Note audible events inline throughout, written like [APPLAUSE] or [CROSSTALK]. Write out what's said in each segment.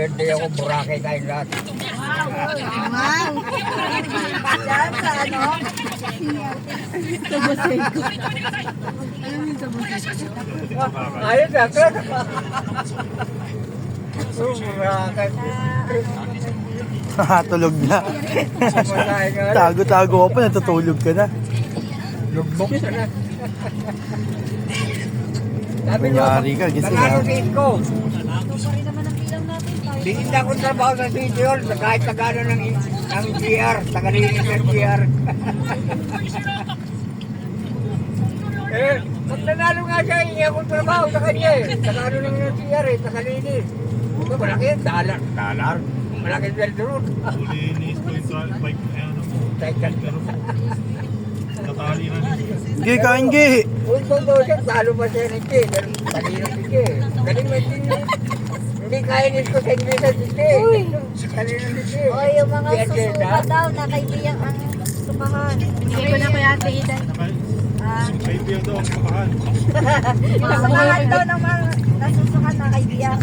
birthday ako, Boracay tayong lahat. Wow! Diyan sa ano? Ayos na. Tago-tago ka pa, natutulog ka na. Lugbok ka na. Sabi niyo, din ko. Hindi ako trabaho sa City Hall, kahit tagano ng, ng GR, tagalinis ng GR. [LAUGHS] eh, pag nanalo nga siya, hindi ako trabaho sa kanya eh. Tagano ng GR eh, tagalinis. So, malaki yan, dollar. Dollar? Malaki sweldo ron. Linis ko yung bike, ano, Second. natali na. Gi, kain gi. Kung totoo siya, talo pa siya Che. Pero talino si Che. Galing mo si Hindi kainis ko sa English sa si Che. Talino si Che. O, yung mga susuka daw na kaibigan ang sukahan. Hindi ko na kaya ate Idan. Ah, Kaibigan daw ang kamahan. [LAUGHS] yung sukahan daw ng mga nasusukan na kaibigan.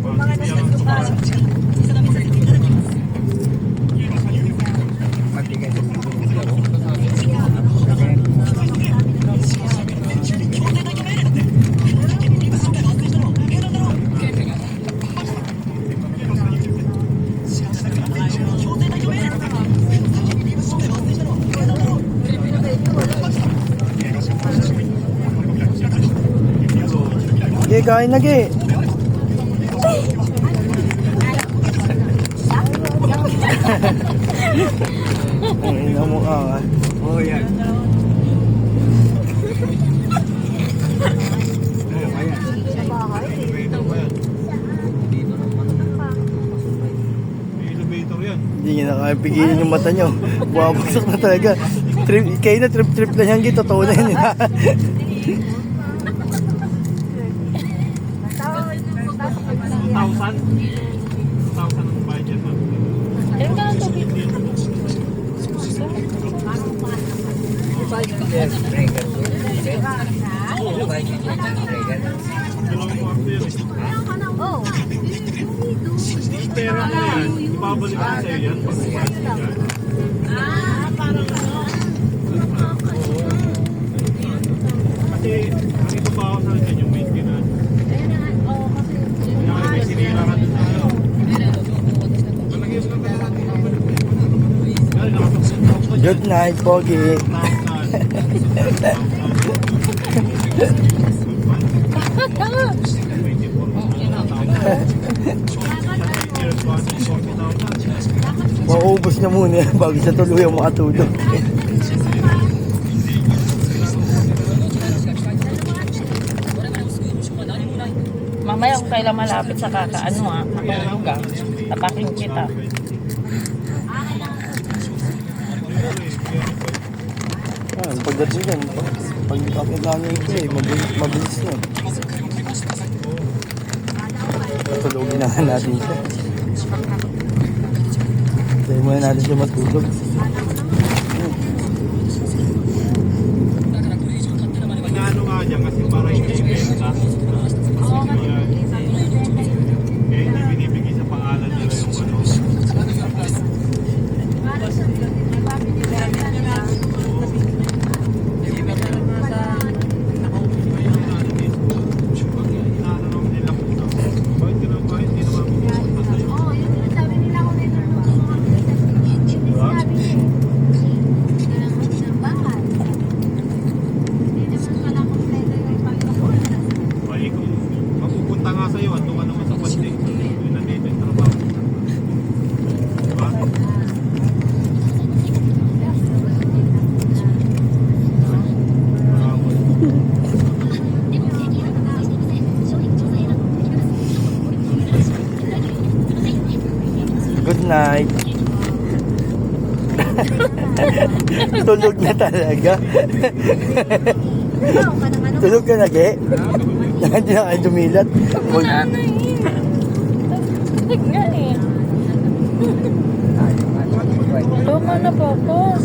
Yung mga nasusukan. Matigas. Gi, kain na gi. Ang ina mo ka ha. Oh, yan. Hindi niya na kaya pigilin yung mata nyo. Bumabagsak na talaga. Trip, kayo na trip-trip lang yan. Totoo na yun. [LAUGHS] 1,000? 1,000 ang bayad yan. ma'am. Yes, breaker. Oo, breaker. Dalawang kwarto yan. eh. Oh, pera mo yan, ibabalik ko sa'yo yan. Umayos ka dyan. Kasi, ang ako sa akin, yung maintenance. Kaya may sinira ka dun sa ano. Malagyan lang kaya natin yung babalik. Kaya nakapagsunod ko Good night, Pogi. Mauubos na muna yan bago sa tuluyang makatulog. Mamaya kung kailan malapit sa kakaano ha, matulog ka. Tapakin kita. Ah, pagdating dyan, pag, pag kapitano ito eh, mabilis, mabilis na. Tulogin na nga natin siya. Tayo muna natin siya matulog. Ano nga dyan kasi para hindi ibenta. Kaya, eh, hindi binibigay sa pangalan nila yung ano. Inaano nila kung bakit ka naman bakit hindi naman pupunta sa'yo? oh, yun yung sabi nila kung may Diba? bahay. Hindi naman pala kompleto yung pagkakulan. Ay, kung mapupunta nga sa'yo, ando ka naman sa pwede. Yun nandito yung trabaho. Diba? Bravo. Good night. [LAUGHS] Tulog na talaga. Ano? Tulog ka na, Ge? Hindi na kayo dumilat. Huwag- Ano eh. Eh. Luma na po po.